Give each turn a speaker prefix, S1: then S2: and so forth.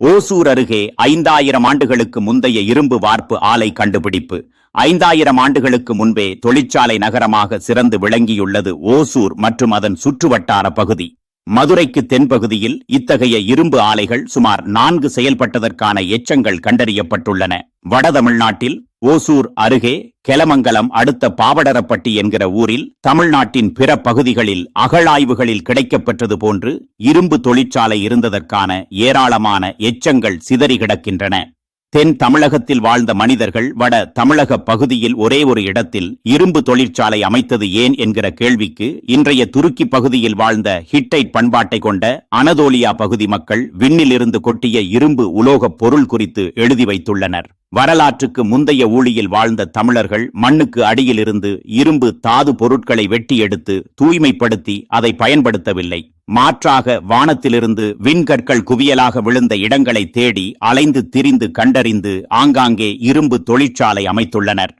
S1: ஓசூர் அருகே ஐந்தாயிரம் ஆண்டுகளுக்கு முந்தைய இரும்பு வார்ப்பு ஆலை கண்டுபிடிப்பு. ஐந்தாயிரம் ஆண்டுகளுக்கு முன்பே தொழிற்சாலை நகரமாக சிறந்து விளங்கியுள்ளது ஓசூர் மற்றும் அதன் சுற்றுவட்டார பகுதி. மதுரைக்கு தென்பகுதியில் இத்தகைய இரும்பு ஆலைகள் சுமார் நான்கு செயல்பட்டதற்கான எச்சங்கள் கண்டறியப்பட்டுள்ளன. வட தமிழ்நாட்டில் ஓசூர் அருகே கெலமங்கலம் அடுத்த பாவடரப்பட்டி என்கிற ஊரில் தமிழ்நாட்டின் பிற பகுதிகளில் அகழாய்வுகளில் கிடைக்கப்பெற்றது போன்று இரும்பு தொழிற்சாலை இருந்ததற்கான ஏராளமான எச்சங்கள் சிதறி கிடக்கின்றன. தென் தமிழகத்தில் வாழ்ந்த மனிதர்கள் வட தமிழக பகுதியில் ஒரே ஒரு இடத்தில் இரும்பு தொழிற்சாலை அமைத்தது ஏன் என்கிற கேள்விக்கு இன்றைய துருக்கி பகுதியில் வாழ்ந்த ஹிட்டைட் பண்பாட்டை கொண்ட அனதோலியா பகுதி மக்கள் விண்ணிலிருந்து கொட்டிய இரும்பு உலோகப் பொருள் குறித்து எழுதி வைத்துள்ளனர். வரலாற்றுக்கு முந்தைய ஊழியில் வாழ்ந்த தமிழர்கள் மண்ணுக்கு அடியிலிருந்து இரும்பு தாது பொருட்களை வெட்டி எடுத்து தூய்மைப்படுத்தி அதை பயன்படுத்தவில்லை. மாற்றாக வானத்திலிருந்து விண்கற்கள் குவியலாக விழுந்த இடங்களை தேடி அலைந்து திரிந்து கண்டறிந்து ஆங்காங்கே இரும்பு தொழிற்சாலை அமைத்துள்ளனர்.